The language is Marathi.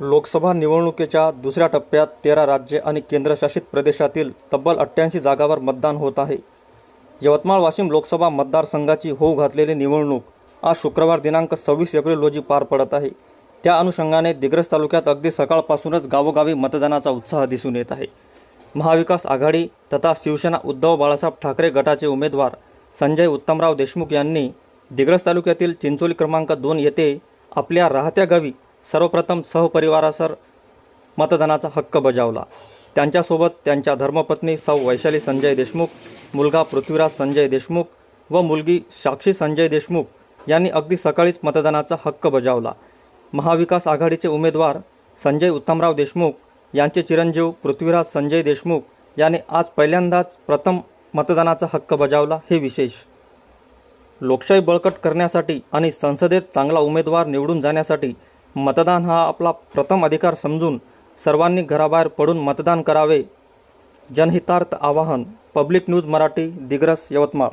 लोकसभा निवडणुकीच्या दुसऱ्या टप्प्यात तेरा राज्ये आणि केंद्रशासित प्रदेशातील तब्बल अठ्ठ्याऐंशी जागावर मतदान होत आहे. यवतमाळ वाशिम लोकसभा मतदारसंघाची होऊ घातलेली निवडणूक आज शुक्रवार दिनांक सव्वीस एप्रिल रोजी पार पडत आहे. त्या अनुषंगाने दिग्रस तालुक्यात अगदी सकाळपासूनच गावोगावी मतदानाचा उत्साह दिसून येत आहे. महाविकास आघाडी तथा शिवसेना उद्धव बाळासाहेब ठाकरे गटाचे उमेदवार संजय उत्तमराव देशमुख यांनी दिग्रस तालुक्यातील चिंचोली क्रमांक दोन येथे आपल्या राहत्या गावी सर्वप्रथम सहपरिवारासर मतदानाचा हक्क बजावला. त्यांच्यासोबत त्यांच्या धर्मपत्नी सौ वैशाली संजय देशमुख मुलगा पृथ्वीराज संजय देशमुख व मुलगी साक्षी संजय देशमुख यांनी अगदी सकाळीच मतदानाचा हक्क बजावला. महाविकास आघाडीचे उमेदवार संजय उत्तमराव देशमुख यांचे चिरंजीव पृथ्वीराज संजय देशमुख यांनी आज पहिल्यांदाच प्रथम मतदानाचा हक्क बजावला हे विशेष. लोकशाही बळकट करण्यासाठी आणि संसदेत चांगला उमेदवार निवडून जाण्यासाठी मतदान हा आपला प्रथम अधिकार समजून सर्वांनी घराबाहेर पडून मतदान करावे. जनहितार्थ आवाहन पब्लिक न्यूज मराठी दिग्रस यवतमाळ.